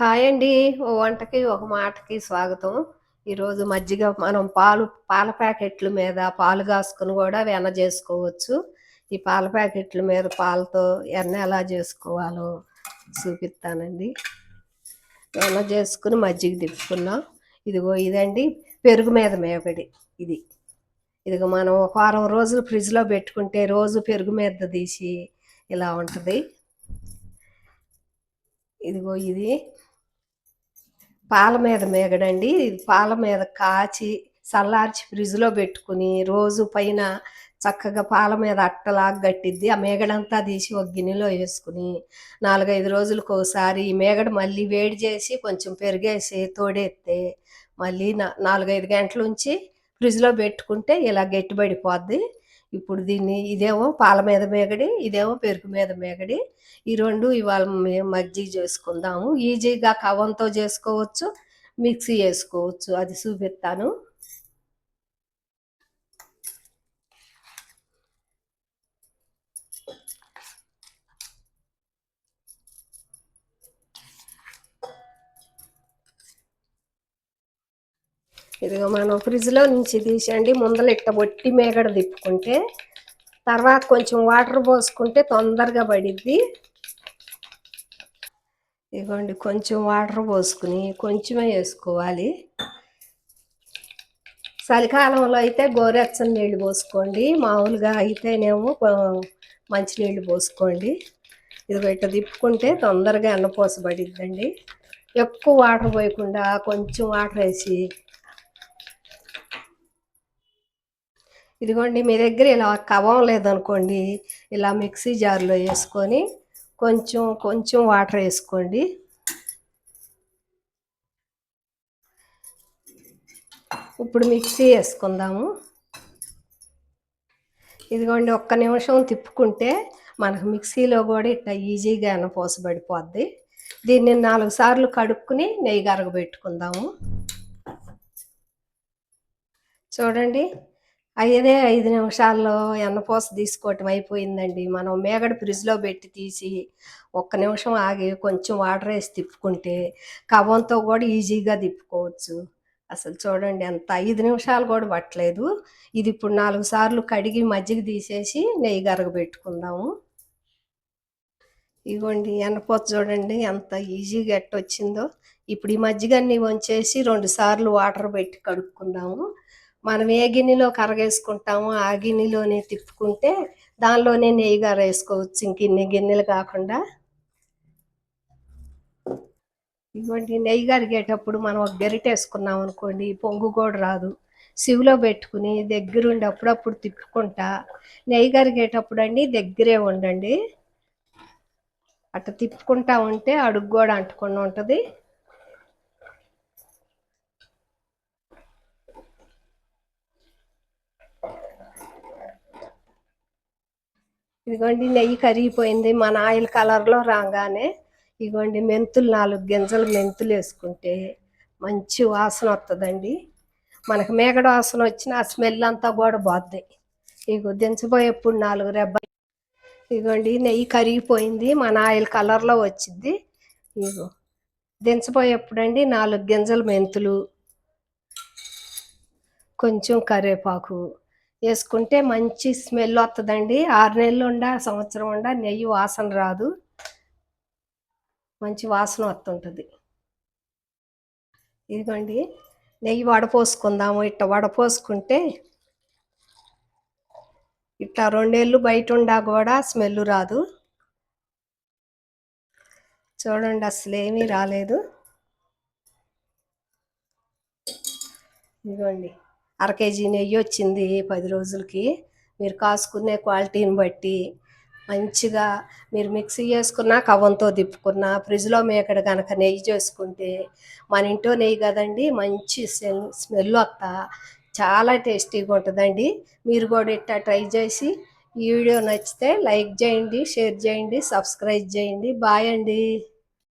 Hi అండి. ఓ వంటకి ఒక మాటకి స్వాగతం. ఈరోజు మజ్జిగ మనం పాలు పాల ప్యాకెట్ల మీద పాలు కాసుకుని కూడా వెన్న చేసుకోవచ్చు. ఈ పాల ప్యాకెట్ల మీద పాలతో వెన్న ఎలా చేసుకోవాలో చూపిస్తానండి. వెన్న చేసుకుని మజ్జిగ తిప్పుకున్నాం. ఇదిగో ఇదండి పెరుగు మీద మేకడి ఇది. ఇదిగో మనం ఒక వారం రోజులు ఫ్రిడ్జ్లో పెట్టుకుంటే రోజు పెరుగు మీద తీసి ఇలా ఉంటుంది. ఇదిగో ఇది. పాల మీద మేగడండి. పాల మీద కాచి చల్లార్చి ఫ్రిడ్జ్లో పెట్టుకుని రోజు పైన చక్కగా పాల మీద అట్టలాగా గట్టిద్ది. ఆ మేగడంతా తీసి ఒక గిన్నెలో వేసుకుని నాలుగైదు రోజులకు ఒకసారి ఈ మేగడ మళ్ళీ వేడి చేసి కొంచెం పెరిగేసి తోడేస్తే మళ్ళీ నాలుగైదు గంటల నుంచి ఫ్రిడ్జ్లో పెట్టుకుంటే ఇలా గట్టిబడిపోద్ది ఇప్పుడు దీన్ని ఇదేమో పాల మీద మేగడి ఇదేమో పెరుగు మీద మేగడి. ఈ రెండు ఇవాళ మేము మజ్జిగ చేసుకుందాము. ఈజీగా కవంతో చేసుకోవచ్చు మిక్సీ చేసుకోవచ్చు. అది చూపిస్తాను ఇదిగో మనం ఫ్రిడ్జ్లో నుంచి తీసండి ముందర ఇట్ట బొట్టి మేగడ తిప్పుకుంటే తర్వాత కొంచెం వాటర్ పోసుకుంటే తొందరగా పడిద్ది. ఇదిగోండి కొంచెం వాటర్ పోసుకుని కొంచెమే వేసుకోవాలి. చలికాలంలో అయితే గోరెచ్చని నీళ్ళు పోసుకోండి. మామూలుగా అయితేనేమో మంచినీళ్ళు పోసుకోండి. ఇది ఇట్ట తిప్పుకుంటే తొందరగా ఎన్నపోసబడిద్దండి ఎక్కువ వాటర్ పోయకుండా కొంచెం వాటర్ వేసి ఇదిగోండి మీ దగ్గర ఇలా కవం లేదనుకోండి ఇలా మిక్సీ జార్లో వేసుకొని కొంచెం కొంచెం వాటర్ వేసుకోండి. ఇప్పుడు మిక్సీ వేసుకుందాము. ఇదిగోండి ఒక్క నిమిషం తిప్పుకుంటే మనకు మిక్సీలో కూడా ఇట్లా ఈజీగా ఎనపోసబడిపోద్ది దీన్ని నాలుగు సార్లు కడుక్కుని నెయ్యి గరగబెట్టుకుందాము. చూడండి అయ్యదే ఐదు నిమిషాల్లో ఎన్నపోస తీసుకోవటం అయిపోయిందండి. మనం మేగడ ఫ్రిడ్జ్లో పెట్టి తీసి ఒక్క నిమిషం ఆగి కొంచెం వాటర్ వేసి తిప్పుకుంటే కవంతో కూడా ఈజీగా తిప్పుకోవచ్చు. అసలు చూడండి ఎంత ఐదు నిమిషాలు కూడా పట్టలేదు. ఇది ఇప్పుడు నాలుగు సార్లు కడిగి మజ్జిగ తీసేసి నెయ్యి గరగబెట్టుకుందాము ఇవ్వండి ఎన్నపోత చూడండి ఎంత ఈజీగా ఎట్టొచ్చిందో ఇప్పుడు ఈ మజ్జిగన్ని వంచేసి రెండు సార్లు వాటర్ పెట్టి కడుక్కుందాము. మనం ఏ గిన్నెలో కరగేసుకుంటామో ఆ గిన్నెలోనే తిప్పుకుంటే దానిలోనే నెయ్యి వేసుకోవచ్చు ఇంక ఇన్ని గిన్నెలు కాకుండా. ఇవ్వండి నెయ్యి కరిగేటప్పుడు మనం ఒక గరిట వేసుకున్నాం అనుకోండి పొంగు కూడా రాదు. సివిలో పెట్టుకుని దగ్గరుండి అప్పుడప్పుడు తిప్పుకుంటా. నెయ్యి కరిగేటప్పుడు అండి దగ్గరే ఉండండి. అట్లా తిప్పుకుంటా ఉంటే అడుగు కూడా అంటుకుండా ఉంటుంది. ఇదిగోండి నెయ్యి కరిగిపోయింది. మన ఆయిల్ కలర్లో రాగానే ఇదిగోండి మెంతులు నాలుగు గింజలు మెంతులు వేసుకుంటే మంచి వాసన వస్తుందండి మనకు మేకడ వాసన వచ్చిన ఆ స్మెల్ అంతా కూడా పోద్ది. ఇగో దించబోయేప్పుడు నాలుగు రెబ్బ ఇదిగోండి నెయ్యి కరిగిపోయింది. మన ఆయిల్ కలర్లో వచ్చింది ఇగో దించబోయేప్పుడండి నాలుగు గింజలు మెంతులు కొంచెం కరివేపాకు. వేసుకుంటే మంచి స్మెల్ వస్తుందండి ఆరు నెలలు ఉండ సంవత్సరం ఉండ నెయ్యి వాసన రాదు. మంచి వాసన వస్తుంటుంది ఇదిగోండి నెయ్యి వడపోసుకుందాము. ఇట్ట వడపోసుకుంటే ఇట్లా రెండేళ్ళు బయట ఉండా కూడా స్మెల్ రాదు. చూడండి అసలు ఏమీ రాలేదు. ఇదిగోండి. అర కేజీ నెయ్యి వచ్చింది పది రోజులకి. మీరు కాసుకునే క్వాలిటీని బట్టి మంచిగా మీరు మిక్సీ చేసుకున్న కవ్వంతో తిప్పుకున్న ఫ్రిడ్జ్లో మేకడ కనుక నెయ్యి చేసుకుంటే మన ఇంట్లో నెయ్యి కదండి మంచి స్మెల్ వస్తా. చాలా టేస్టీగా ఉంటుందండి. మీరు కూడా ఇట్టా ట్రై చేసి ఈ వీడియో నచ్చితే లైక్ చేయండి షేర్ చేయండి సబ్స్క్రైబ్ చేయండి. బాయ్ అండి.